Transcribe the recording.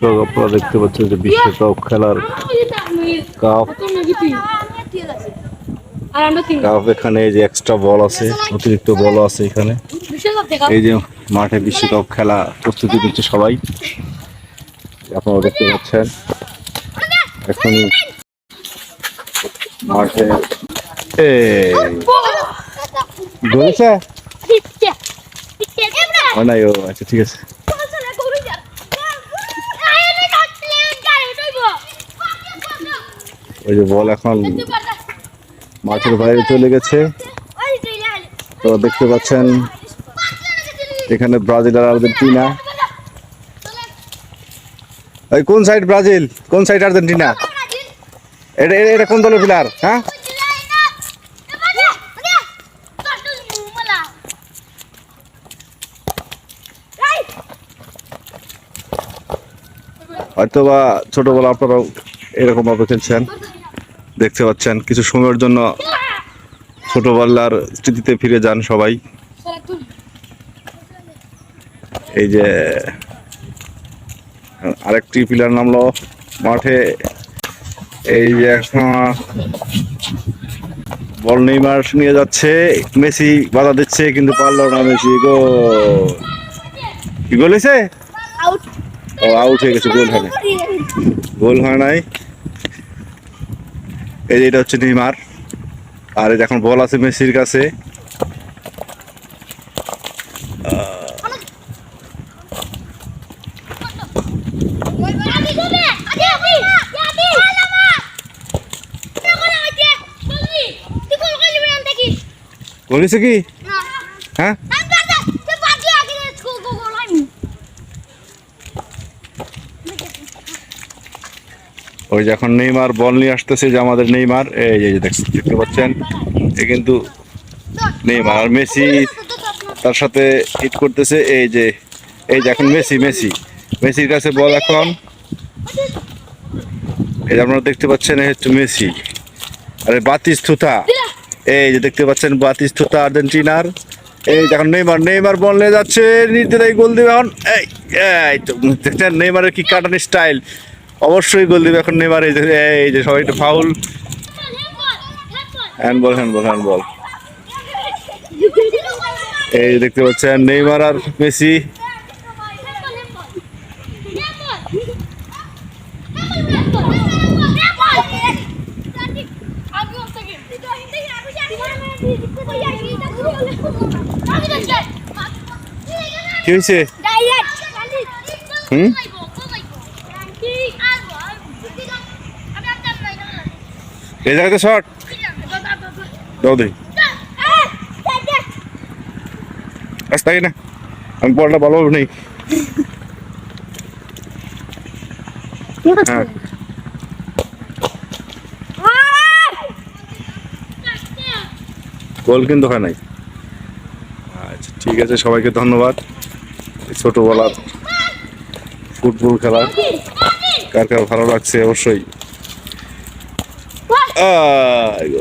তো আপনারা দেখতে পাচ্ছেন যে বিশ্বকাপ খেলার কাপ। কাপ এখানে যে এক্সট্রা বল আছে, অতিরিক্ত বল আছে এখানে। এই যে মাঠে বিশ্বকাপ খেলা প্রস্তুতি নিচ্ছে সবাই। আপনারা দেখতে পাচ্ছেন। এখন মাঠে ধরেছে? আচ্ছা ঠিক আছে। ওই যে বল এখন মাঠের বাইরে চলে গেছে। তো দেখতে পাচ্ছেন, এখানে ব্রাজিল আর আর্জেন্টিনা। এই কোন সাইড ব্রাজিল? কোন সাইড আর্জেন্টিনা? এটা, এটা- কোন দলের প্লেয়ার হ্যাঁ? হয়তো বা ছোটবেলা আপনারাও এরকম ভাবে খেলছেন। দেখতে পাচ্ছেন কিছু সময়ের জন্য ছোটবেলার স্মৃতিতে ফিরে যান সবাই। এই যে আরেকটি পিলার নামলো মাঠে। এই যে বল নেইমার নিয়ে যাচ্ছে মেসি বাধা দিচ্ছে কিন্তু পারল না মেসি গো কি গোল হয়েছে? ও আউট হয়ে গেছে গোল হয় গোল হয় নাই। এই যে এটা হচ্ছে নেইমার। আর এখন বল আছে মেসির কাছে। হয়েছে কি? হ্যাঁ? ওই যে এখন নেইমার বল নিয়ে আসতেছে যে আমাদের নেইমার, এই যে দেখতে পাচ্ছেন? এ কিন্তু নেইমার আর মেসি তার সাথে হিট করতেছে, এই যে এই যে এখন মেসি মেসি, মেসির কাছে বল এখন। এই যে আপনারা দেখতে পাচ্ছেন, এই হচ্ছে মেসি। আরে বাতিস থুতা এই যে দেখতে পাচ্ছেন বাতিস থুতা আর্জেন্টিনার। এই যে এখন নেইমার নেইমার বল নিয়ে যাচ্ছে নির্দিদাই গোল দিবে এখন। এই এই তো, দেখছেন, নেইমারের কি কাটানি স্টাইল অবশ্যই গোল দিবে এখন নেইমার এই যে এই যে সবাই একটু ফাউল হ্যান্ডবল হ্যান্ডবল হ্যান্ডবল এই যে দেখতে পাচ্ছেন নেইমার আর মেসি। কি হয়েছে? হুম? এই জায়গাতে শর্ট। দাও আচ্ছা তাই না। আমি বলটা ভালোভাবে নেই। হ্যাঁ। গোল কিন্তু হয় নাই। আচ্ছা ঠিক আছে, সবাইকে ধন্যবাদ। ছোটবেলার ফুটবল খেলা কার কার ভালো লাগছে? অবশ্যই। Ah, Ay,